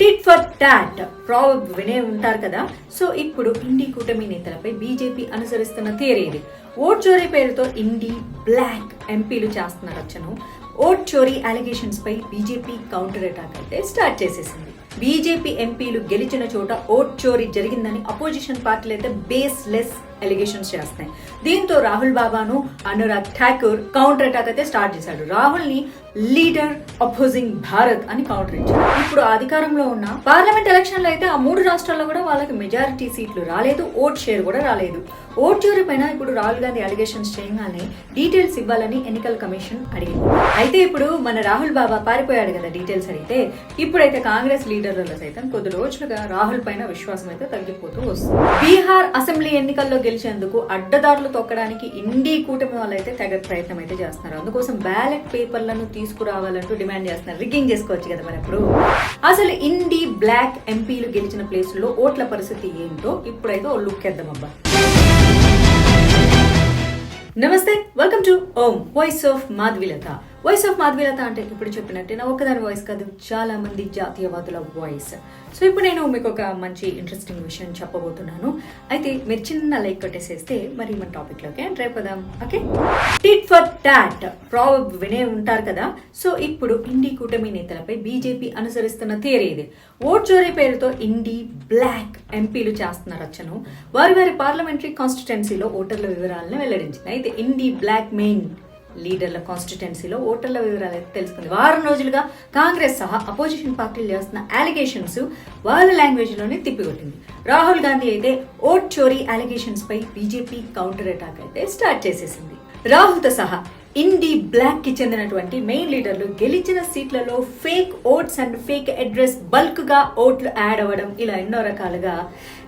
Tit for tat ప్రాబ్ వినే ఉంటారు కదా. సో ఇప్పుడు ఇండి కూటమి నేతలపై బీజేపీ అనుసరిస్తున్న థియరీ ఇది. ఓట్ చోరీ పేరుతో ఇండి బ్లాక్ ఎంపీలు చేస్తున్న రచన ఓట్ చోరీ అలిగేషన్స్ పై బీజేపీ కౌంటర్ అటాక్ అయితే స్టార్ట్ చేసేసింది. బీజేపీ ఎంపీలు గెలిచిన చోట ఓట్ చోరీ జరిగిందని అపోజిషన్ పార్టీలు అయితే బేస్ లెస్ ఎలిగేషన్స్ చేస్తున్నాయి దీంతో రాహుల్ బాబాను అనురాగ్ ఠాకూర్ కౌంటర్ అటాక్ అయితే స్టార్ట్ చేశాడు. రాహుల్ని లీడర్ అపోజింగ్ భారత్ అని కౌంటర్ ఇచ్చారు. ఇప్పుడు అధికారంలో ఉన్న పార్లమెంట్ ఎలక్షన్లో అయితే ఆ మూడు రాష్ట్రాల్లో కూడా వాళ్ళకి మెజారిటీ సీట్లు రాలేదు. ఓట్ షేర్ కూడా రాలేదు. ఓట్ చోరీ పైన ఇప్పుడు రాహుల్ గాంధీ అలిగేషన్స్ చేయగానే డీటెయిల్స్ ఇవ్వాలని ఎన్నికల కమిషన్ అడిగింది. అయితే ఇప్పుడు మన రాహుల్ బాబా పారిపోయాడు కదా డీటెయిల్స్ అడిగితే ఇప్పుడైతే కాంగ్రెస్ లీడర్లలో సైతం కొద్ది రోజులుగా రాహుల్ పైన విశ్వాసం అయితే తగ్గిపోతూ వస్తుంది. బీహార్ అసెంబ్లీ ఎన్నికల్లో గెలిచేందుకు అడ్డదారులు తొక్కడానికి ఇండి కూటమి వాళ్ళు అయితే తెగ ప్రయత్నం అయితే చేస్తున్నారు. అందుకోసం బ్యాలెట్ పేపర్లను తీసుకురావాలంటూ డిమాండ్ చేస్తున్నారు. రిగ్గింగ్ చేసుకోవచ్చు కదా మరి అప్పుడు. అసలు ఇండి బ్లాక్ ఎంపీలు గెలిచిన ప్లేసుల్లో ఓట్ల పరిస్థితి ఏంటో ఇప్పుడైతే ఓ లుక్ వేద్దాం అబ్బా. నమస్తే welcome to Om voice of Madhavilatha. Voice of Madhavilatha అంటే ఇప్పుడు చెప్పినట్టే నా ఒక్కదాని వాయిస్ కాదు చాలా మంది జాతీయవాదుల వాయిస్ సో ఇప్పుడు నేను మీకు ఒక మంచి ఇంట్రెస్టింగ్ విషయం చెప్పబోతున్నాను. అయితే మీరు చిన్న లైక్ కొట్టేసేస్తే మరి మన టాపిక్లోకి enter okay tit for tat ప్రాబ్ వినే ఉంటారు కదా. సో ఇప్పుడు ఇండి కూటమి నేతలపై బీజేపీ అనుసరిస్తున్న థియరీ ఇది. ఓట్ చోరీ పేరుతో ఇండి బ్లాక్ ఎంపీలు చేస్తున్న రచ్చను వారి వారి పార్లమెంటరీ కాన్స్టిట్యున్సీలో ఓటర్ల వివరాలను వెల్లడించింది. అయితే ఇండి బ్లాక్ మెయిన్ లీడర్ల కాన్స్టిట్యున్సీలో ఓటర్ల వివరాలు అయితే తెలుసుకుంది. వారం రోజులుగా కాంగ్రెస్ సహా అపోజిషన్ పార్టీలు చేస్తున్న అలిగేషన్స్ వాళ్ళ లాంగ్వేజ్లోనే తిప్పికొట్టింది. రాహుల్ గాంధీ అయితే ఓట్ చోరీ అలిగేషన్స్ పై బీజేపీ కౌంటర్ అటాక్ అయితే స్టార్ట్ చేసేసింది. రాహుల్తో సహా ఇండి బ్లాక్కి చెందినటువంటి మెయిన్ లీడర్లు గెలిచిన సీట్లలో fake votes and fake address బల్క్గా ఓట్లు యాడ్ అవ్వడం ఇలా ఎన్నో రకాలుగా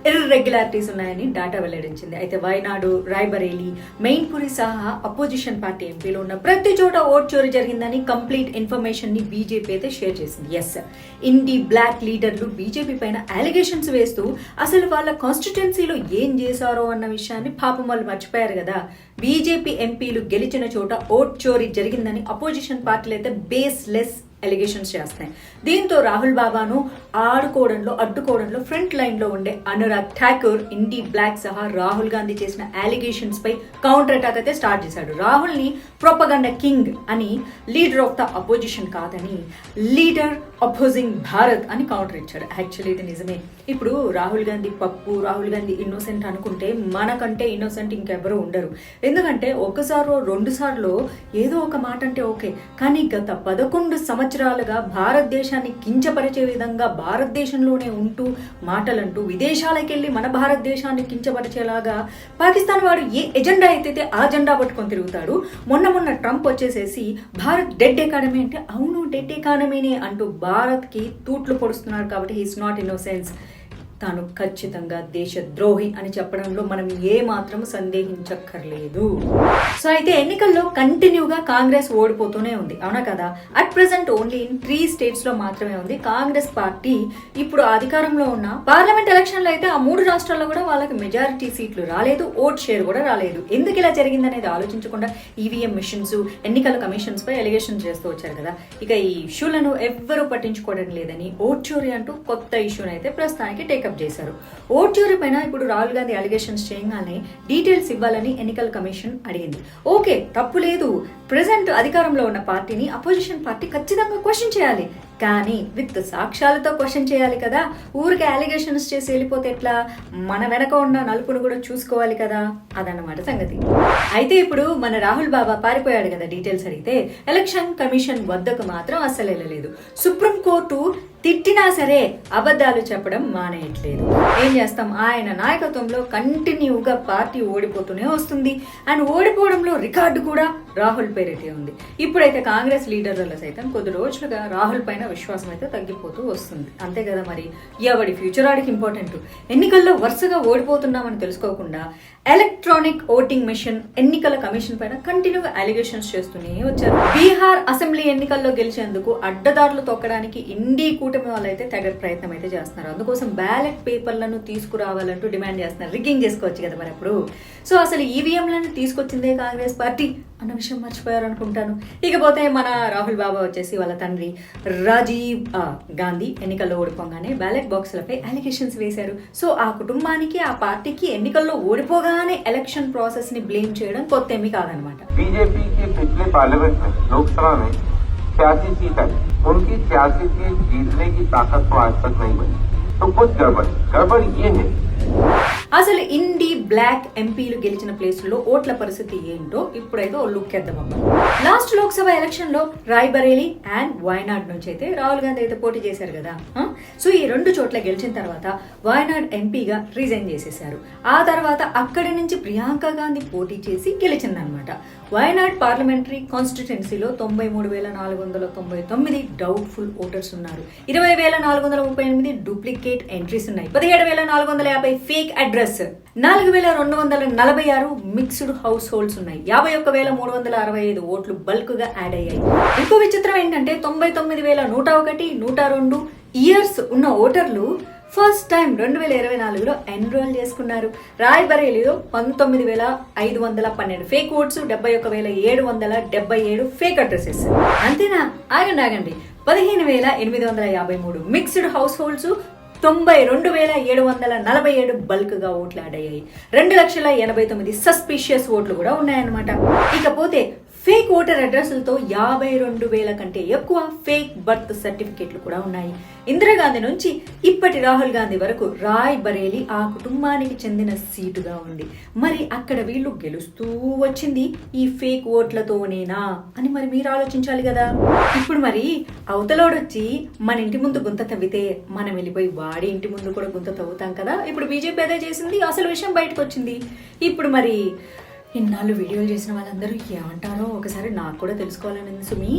ఇర్రెగ్యులారిటీస్ ఉన్నాయని డాటా వెల్లడించింది. అయితే వయనాడు రాయ్బరేలీ మెయిన్పురి సహా అపోజిషన్ పార్టీ ఎంపీలు ఉన్న ప్రతి చోట ఓట్ చోరీ జరిగిందని కంప్లీట్ ఇన్ఫర్మేషన్ని బీజేపీ అయితే షేర్ చేసింది. ఎస్ ఇండి బ్లాక్ లీడర్లు బీజేపీ పైన అలిగేషన్స్ వేస్తూ అసలు వాళ్ళ కాన్స్టిట్యున్సీలో ఏం చేశారో అన్న విషయాన్ని పాపం వాళ్ళు మర్చిపోయారు కదా. బీజేపీ ఎంపీలు గెలిచిన చోట ఓట్ చోరీ జరిగిందని అపోజిషన్ పార్టీలు అయితే బేస్ లెస్ ఎలిగేషన్స్ చేస్తాయి. దీంతో రాహుల్ బాబాను ఆడుకోవడంలో అడ్డుకోవడంలో ఫ్రంట్ లైన్లో ఉండే అనురాగ్ ఠాకూర్ ఇండి బ్లాక్ సహా రాహుల్ గాంధీ చేసిన అలిగేషన్స్ పై కౌంటర్ అటాక్ అయితే స్టార్ట్ చేశాడు. రాహుల్ని ప్రొపగండ కింగ్ అని లీడర్ ఆఫ్ ద అపోజిషన్ కాదని లీడర్ అపోజింగ్ భారత్ అని కౌంటర్ ఇచ్చాడు. యాక్చువల్లీ ఇది నిజమే. ఇప్పుడు రాహుల్ గాంధీ పప్పు రాహుల్ గాంధీ ఇన్నోసెంట్ అనుకుంటే మనకంటే ఇన్నోసెంట్ ఇంకెవరూ ఉండరు. ఎందుకంటే ఒకసారో రెండు సార్లు ఏదో ఒక మాట అంటే ఓకే. కానీ గత పదకొండు సంవత్సరాలుగా భారతదేశాన్ని కించపరిచే విధంగా భారతదేశంలోనే ఉంటూ మాటలంటూ విదేశాలకు వెళ్ళి మన భారతదేశాన్ని కించపరిచేలాగా పాకిస్తాన్ వాడు ఏ ఎజెండా అయితే ఆ జెండా పట్టుకొని తిరుగుతాడు? మొన్న మొన్న ట్రంప్ వచ్చేసేసి భారత్ డెడ్ ఎకానమీ అంటే అవును డెడ్ ఎకానమీనే అంటూ భారత్కి తూట్లు పొడుస్తున్నారు కాబట్టి హీస్ నాట్ ఇన్నోసెన్స్ తాను ఖచ్చితంగా దేశద్రోహి అని చెప్పడంలో మనం ఏ మాత్రం సందేహించక్కర్లేదు. సో అయితే ఎన్నికల్లో కంటిన్యూగా కాంగ్రెస్ ఓడిపోతూనే ఉంది. అవునా కదా? At present only in three స్టేట్స్లో మాత్రమే ఉంది. కాంగ్రెస్ పార్టీ ఇప్పుడు అధికారంలో ఉన్న పార్లమెంట్ ఎలక్షన్లో అయితే ఆ మూడు రాష్ట్రాల్లో కూడా వాళ్ళకి మెజారిటీ సీట్లు రాలేదు. ఓట్ షేర్ కూడా రాలేదు. ఎందుకు ఇలా జరిగిందనేది ఆలోచించకుండా ఈవీఎం మిషన్స్ ఎన్నికల కమిషన్స్ పై ఎలిగేషన్ చేస్తూ వచ్చారు కదా. ఇక ఈ ఇష్యూలను ఎవ్వరూ పట్టించుకోవడం లేదని ఓట్ చోరీ అంటూ కొత్త ఇష్యూని అయితే ప్రస్తుతానికి టేకప్ చేశారు. ఓట్ పైన ఇప్పుడు రాహుల్ గాంధీ అలిగేషన్స్ చేయగానే డీటెయిల్స్ ఇవ్వాలని ఎన్నికల కమిషన్ అడిగింది. ఓకే తప్పు లేదు. ప్రెసెంట్ అధికారంలో ఉన్న పార్టీని అపోజిషన్ పార్టీ ఖచ్చితంగా క్వశ్చన్ చేయాలి. కానీ విత్ సాక్ష్యాలతో క్వశ్చన్ చేయాలి కదా. ఊరికి అలిగేషన్స్ చేసి వెళ్ళిపోతే ఎట్లా? మన వెనక ఉన్న నలుపును కూడా చూసుకోవాలి కదా. అదన్నమాట సంగతి. అయితే ఇప్పుడు మన రాహుల్ బాబా పారిపోయాడు కదా డీటెయిల్స్ అడిగితే ఎలక్షన్ కమిషన్ వద్దకు మాత్రం అస్సలు వెళ్ళలేదు. సుప్రీం కోర్టు తిట్టినా సరే అబద్ధాలు చెప్పడం మానేయట్లేదు. ఏం చేస్తాం? ఆయన నాయకత్వంలో కంటిన్యూగా పార్టీ ఓడిపోతూనే వస్తుంది. అండ్ ఓడిపోవడంలో రికార్డు కూడా రాహుల్ పేరైతే ఉంది. ఇప్పుడైతే కాంగ్రెస్ లీడర్లలో సైతం కొద్ది రోజులుగా రాహుల్ పైన విశ్వాసం అయితే తగ్గిపోతూ వస్తుంది. అంతే కదా మరి? ఎవడి ఫ్యూచర్ ఆడికి ఇంపార్టెంట్. ఎన్నికల్లో వరుసగా ఓడిపోతున్నామని తెలుసుకోకుండా ఎలక్ట్రానిక్ ఓటింగ్ మిషన్ ఎన్నికల కమిషన్ పైన కంటిన్యూగా అలిగేషన్స్ చేస్తూనే వచ్చారు. బీహార్ అసెంబ్లీ ఎన్నికల్లో గెలిచేందుకు అడ్డదారులు తొక్కడానికి ఇండి కూటమి వాళ్ళైతే తెగ ప్రయత్నం అయితే చేస్తున్నారు. అందుకోసం బ్యాలెట్ పేపర్లను తీసుకురావాలంటూ డిమాండ్ చేస్తున్నారు. రిగ్గింగ్ చేసుకోవచ్చు కదా మరి అప్పుడు. సో అసలు ఈవీఎంలను తీసుకొచ్చిందే కాంగ్రెస్ పార్టీ అన్న విషయం మర్చిపోయారు అనుకుంటాను. ఇకపోతే మన రాహుల్ బాబా వచ్చేసి వాళ్ళ తండ్రి రాజీవ్ గాంధీ ఎన్నికల్లో ఓడిపోగానే బ్యాలెట్ బాక్సులపై అలిగేషన్స్ వేశారు. సో ఆ కుటుంబానికి ఆ పార్టీకి ఎన్నికల్లో ఓడిపోగా ఓడిపోగానే ఎలక్షన్ ప్రాసెస్ ని బ్లేమ్ చేయడం కొత్త ఏమీ కాదనమాట बीजेपी के पिछले पार्लियामेंट में लोकसभा में छियासी सीट आई उनकी छियासी सीट जीतने की ताकत तो आज तक नहीं बनी तो कुछ गड़बड़ गड़बड़ ये है అసలు ఇండి బ్లాక్ ఎంపీలు గెలిచిన ప్లేసుల్లో ఓట్ల పరిస్థితి ఏంటో ఇప్పుడైతే ఓ లుక్ వేద్దామమ్మా లాస్ట్ లోక్సభ ఎలక్షన్లో రాయ్బరేలీ అండ్ వాయనాడ్ నుంచి అయితే రాహుల్ గాంధీ అయితే పోటీ చేశారు కదా సో ఈ రెండు చోట్ల గెలిచిన తర్వాత వాయనాడ్ ఎంపీగా రిజైన్ చేసేశారు. ఆ తర్వాత అక్కడి నుంచి ప్రియాంక గాంధీ పోటీ చేసి గెలిచిందనమాట వయనాడ్ పార్లమెంటరీ కాన్స్టిట్యున్సీలో తొంభై మూడు వేల నాలుగు వందల తొంభై తొమ్మిది డౌట్ఫుల్ ఓటర్స్ ఉన్నారు. ఇరవై వేల నాలుగు వందల ముప్పై ఎనిమిది డూప్లికేట్ ఎంట్రీస్ ఉన్నాయి. పదిహేడు వేల నాలుగు వందల యాభై ఫేక్ అడ్రస్ నాలుగు వేల రెండు వందల నలభై ఆరు మిక్స్డ్ హౌస్ హోల్డ్స్ ఉన్నాయి. యాభై ఒక్క వేల మూడు వందల అరవై ఐదు ఓట్లు బల్క్గా యాడ్ అయ్యాయి. ఇంకో విచిత్రం ఏంటంటే తొంభై తొమ్మిది వేల నూట ఒకటి నూట రెండు ఇయర్స్ ఉన్న ఓటర్లు ఫస్ట్ టైం రెండు వేల ఇరవై నాలుగులో ఎన్రోల్ చేసుకున్నారు. రాయ్బరేలీలో పంతొమ్మిది వేల ఐదు వందల పన్నెండు ఫేక్ ఓట్స్ డెబ్బై ఒక వేల ఏడు వందల డెబ్బై ఏడు ఫేక్ అడ్రసెస్ అంతేనా? ఆగండి ఆగండి. పదిహేను వేల ఎనిమిది వందల యాభై మూడు మిక్స్డ్ హౌస్ హోల్డ్స్ తొంభై రెండు వేల ఏడు వందల నలభై ఏడు బల్క్గా ఓట్లు ఆడయ్యాయి రెండు లక్షల ఎనభై తొమ్మిది సస్పిషియస్ ఓట్లు కూడా ఉన్నాయన్నమాట. ఇకపోతే ఫేక్ ఓటర్ అడ్రస్లతో యాభై రెండు వేల కంటే ఎక్కువ ఫేక్ బర్త్ సర్టిఫికేట్లు కూడా ఉన్నాయి. ఇందిరాగాంధీ నుంచి ఇప్పటి రాహుల్ గాంధీ వరకు రాయ్ బరేలీ ఆ కుటుంబానికి చెందిన సీటుగా ఉంది. మరి అక్కడ వీళ్ళు గెలుస్తూ వచ్చింది ఈ ఫేక్ ఓట్లతోనేనా అని మరి మీరు ఆలోచించాలి కదా. ఇప్పుడు మరి అవతలోడొచ్చి మన ఇంటి ముందు గుంత తవ్వితే మనం వెళ్ళిపోయి వాడి ఇంటి ముందు కూడా గుంత తవ్వుతాం కదా. ఇప్పుడు బీజేపీ అదే చేసింది అసలు విషయం బయటకు వచ్చింది ఇప్పుడు మరి ఇన్నాళ్ళు వీడియోలు చేసిన వాళ్ళందరూ ఏమంటారో ఒకసారి నాకు కూడా తెలుసుకోవాలని సుమి.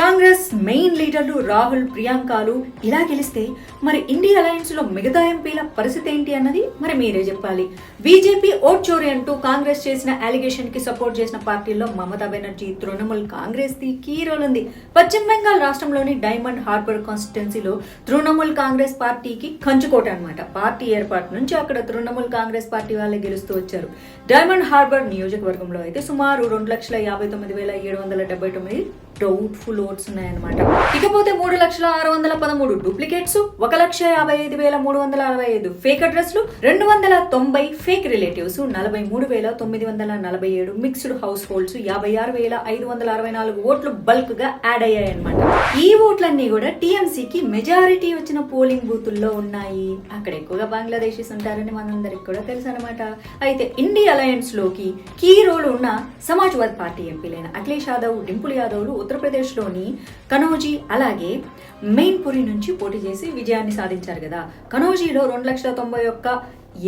కాంగ్రెస్ మెయిన్ లీడర్లు రాహుల్ ప్రియాంకలు ఇలా గెలిస్తే మరి ఇండియా అలయన్స్లో మిగతా ఎంపీల పరిస్థితి ఏంటి అన్నది మరి మీరే చెప్పాలి. బీజేపీ ఓట్ చోరీ అంటూ కాంగ్రెస్ చేసిన అలిగేషన్కి సపోర్ట్ చేసిన పార్టీల్లో Mamata Banerjee Trinamool Congress the key role ఉంది. పశ్చిమ బెంగాల్ రాష్ట్రంలోని డైమండ్ హార్బర్ కాన్స్టిట్యున్సీలో తృణమూల్ కాంగ్రెస్ పార్టీకి కంచుకోట అనమాట పార్టీ ఏర్పాటు నుంచి అక్కడ తృణమూల్ కాంగ్రెస్ పార్టీ వాళ్ళే గెలుస్తూ వచ్చారు. డైమండ్ హార్బర్ నియోజకవర్గంలో అయితే సుమారు రెండు లక్షల యాభై తొమ్మిది వేల ఏడు వందల డెబ్బై తొమ్మిది డౌట్ఫుల్ ఓట్స్ ఉన్నాయన్నమాట. ఇకపోతే మూడు లక్షల ఆరు వందల పదమూడు డూప్లికేట్స్ ఒక లక్ష యాభై ఐదు వేల మూడు వందల అరవై ఐదు ఫేక్ అడ్రస్లు రెండు వందల తొంభై ఫేక్ రిలేటివ్స్ నలభై మూడు వేల తొమ్మిది వందల నలభై ఏడు మిక్స్డ్ హౌస్ హోల్డ్స్ యాభై ఆరు వేల ఐదు వందల అరవై నాలుగు ఓట్లు బల్క్గా యాడ్ అయ్యాయన్నమాట. ఈ ఓట్లన్నీ కూడా టీఎంసీకి మెజారిటీ వచ్చిన పోలింగ్ బూతుల్లో ఉన్నాయి. అక్కడ ఎక్కువగా బంగ్లాదేశీస్ ఉంటారని మనందరికి కూడా తెలుసు అనమాట అయితే ఇండియా అలయన్స్లోకి కీ రోల్ ఉన్న సమాజ్వాద్ పార్టీ ఎంపీలైన అఖిలేష్ యాదవ్ డింపుల్ యాదవ్లు ఉత్తరప్రదేశ్లోని కనౌజీ అలాగే మెయిన్పురి నుంచి పోటీ చేసి విజయాన్ని సాధించారు కదా. కనౌజీలో రెండు లక్షల తొంభై ఒక్క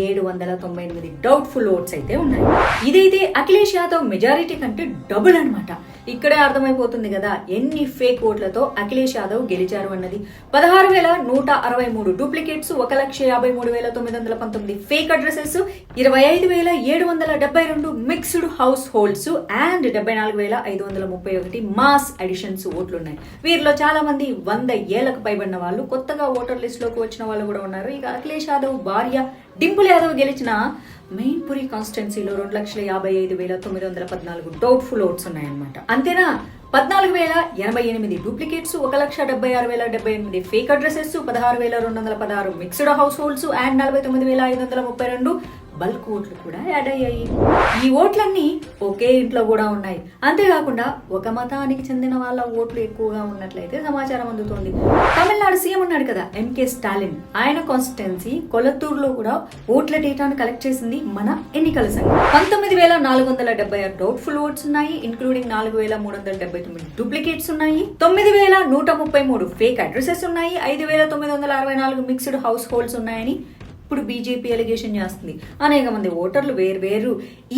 ఏడు వందల తొంభై ఎనిమిది డౌట్ఫుల్ ఓట్స్ అయితే ఉన్నాయి. ఇదైతే అఖిలేష్ యాదవ్ మెజారిటీ కంటే డబుల్ అన్నమాట. ఇక్కడే అర్థమైపోతుంది కదా ఎన్ని ఫేక్ ఓట్లతో అఖిలేష్ యాదవ్ గెలిచారు అన్నది. పదహారు వేల నూట అరవై మూడు డూప్లికేట్స్ ఒక లక్ష యాభై మూడు వేల తొమ్మిది వందల పంతొమ్మిది ఫేక్ అడ్రసెస్ ఇరవై ఐదు వేల ఏడు వందల డెబ్బై రెండు మిక్స్డ్ హౌస్ హోల్డ్స్ అండ్ డెబ్బై నాలుగు వేల ఐదు వందల ముప్పై ఒకటి మాస్ అడిషన్స్ ఓట్లు ఉన్నాయి వీరిలో చాలా మంది వంద ఏళ్ళకు పైబడిన వాళ్ళు కొత్తగా ఓటర్ లిస్ట్లోకి వచ్చిన వాళ్ళు కూడా ఉన్నారు. ఇక అఖిలేష్ యాదవ్ భార్య డింపుల్ యాదవ్ గెలిచిన మెయిన్పురి కాన్స్టిట్యున్సీలో రెండు లక్షల యాభై ఐదు వేల తొమ్మిది వందల పద్నాలుగు డౌట్ఫుల్ ఓట్స్ ఉన్నాయన్నమాట. అంతేనా? పద్నాలుగు వేల ఎనభై ఎనిమిది డూప్లికేట్స్ ఒక లక్ష డెబ్బై ఆరు వేల డెబ్బై ఎనిమిది ఫేక్ అడ్రసెస్ పదహారు వేల రెండు వందల పదహారు మిక్స్డ్ హౌస్ హోల్డ్స్ అండ్ నలభై తొమ్మిది వేల ఐదు వందల ముప్పై రెండు బల్క్ ఓట్లు కూడా యాడ్ అయ్యాయి. ఈ ఓట్లన్నీ ఒకే ఇంట్లో కూడా ఉన్నాయి. అంతేకాకుండా ఒక మతానికి చెందిన వాళ్ళ ఓట్లు ఎక్కువగా ఉన్నట్లయితే సమాచారం అందుతోంది. తమిళనాడు సీఎం ఉన్నాడు కదా ఎంకే స్టాలిన్. ఆయన కాన్స్టిట్యున్సీ కొలత్తూరులో కూడా ఓట్ల డేటాను కలెక్ట్ చేసింది మన ఎన్నికల సంఘం. పంతొమ్మిది వేల నాలుగు వందల డెబ్బై ఆరు డౌట్ఫుల్ ఓట్స్ ఉన్నాయి ఇంక్లూడింగ్ నాలుగు వేల మూడు వందల డెబ్బై తొమ్మిది డూప్లికేట్స్ ఉన్నాయి. తొమ్మిది వేల నూట ముప్పై మూడు ఫేక్ అడ్రసెస్ ఉన్నాయి ఐదు వేల తొమ్మిది వందల అరవై నాలుగు మిక్స్డ్ హౌస్ హోల్డ్స్ ఉన్నాయని ఇప్పుడు బీజేపీ ఎలిగేషన్ చేస్తుంది. అనేక మంది ఓటర్లు వేరు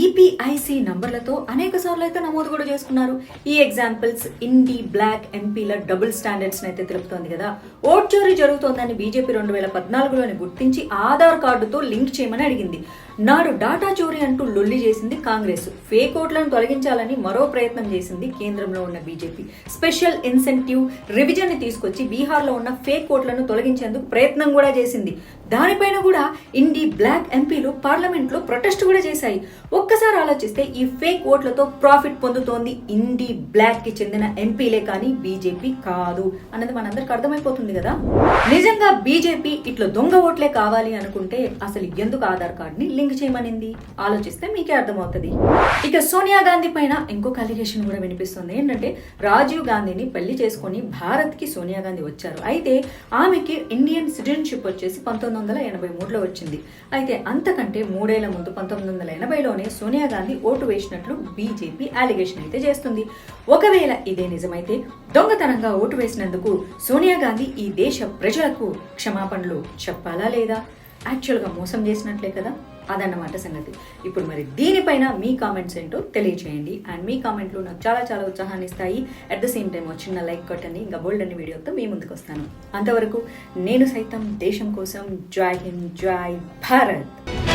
ఈపీఐసి నంబర్లతో అనేక సార్లు అయితే నమోదు కూడా చేసుకున్నారు. ఈ ఎగ్జాంపుల్స్ ఇండి బ్లాక్ ఎంపీల డబుల్ స్టాండర్డ్స్ అయితే తెలుపుతోంది కదా. ఓట్ చోరీ జరుగుతోందని బీజేపీ రెండు వేల పద్నాలుగులోని గుర్తించి ఆధార్ కార్డుతో లింక్ చేయమని అడిగింది. నాడు డాటా చోరీ అంటూ లొల్లి చేసింది కాంగ్రెస్. ఫేక్ ఓట్లను తొలగించాలని మరో ప్రయత్నం చేసింది కేంద్రంలో ఉన్న బీజేపీ స్పెషల్ ఇన్సెంటివ్ రివిజన్ తీసుకొచ్చి బీహార్లో ఉన్న ఫేక్ ఓట్లను తొలగించేందుకు ప్రయత్నం కూడా చేసింది. దానిపైన కూడా ఇండి బ్లాక్ ఎంపీలు పార్లమెంట్లో ప్రొటెస్ట్ కూడా చేశాయి. ఒక్కసారి ఆలోచిస్తే ఈ ఫేక్ ఓట్లతో ప్రాఫిట్ పొందుతోంది ఇండి బ్లాక్కి చెందిన ఎంపీలే కానీ బీజేపీ కాదు అన్నది మనందరికి అర్థమైపోతుంది కదా? నిజంగా బీజేపీ ఇట్లా దొంగ ఓట్లే కావాలి అనుకుంటే అసలు ఎందుకు ఆధార్ కార్డ్ని లింక్ చేయమనింది? ఆలోచిస్తే మీకే అర్థమవుతుంది. ఇక సోనియా గాంధీ పైన ఇంకొక అలిగేషన్ కూడా వినిపిస్తుంది. ఏంటంటే రాజీవ్ గాంధీని పెళ్ళి చేసుకొని భారత్కి సోనియా గాంధీ వచ్చారు. అయితే ఆమెకి ఇండియన్ సిటిజన్షిప్ వచ్చేసి పంతొమ్మిది వందల ఎనభై మూడులో వచ్చింది. అయితే అంతకంటే మూడేళ్ళ ముందు పంతొమ్మిది వందల ఎనభైలోనే సోనియా గాంధీ ఓటు వేసినట్లు బీజేపీ అలిగేషన్ అయితే చేస్తుంది. ఒకవేళ ఇదే నిజమైతే దొంగతనంగా ఓటు వేసినందుకు సోనియా గాంధీ ఈ దేశ ప్రజలకు క్షమాపణలు చెప్పాలా లేదా? యాక్చువల్గా మోసం చేసినట్లే కదా? అదన్నమాట సంగతి. ఇప్పుడు మరి దీనిపైన మీ కామెంట్స్ ఏంటో తెలియచేయండి. అండ్ మీ కామెంట్లు నాకు చాలా చాలా ఉత్సాహాన్ని ఇస్తాయి. అట్ ద సేమ్ టైం చిన్న లైక్ కొట్టండి. ఇంకా బోల్డ్ అన్ని వీడియోతో మీ ముందుకు వస్తాను. అంతవరకు నేను సైతం దేశం కోసం జాయ్ హింద్ జాయ్ భారత్.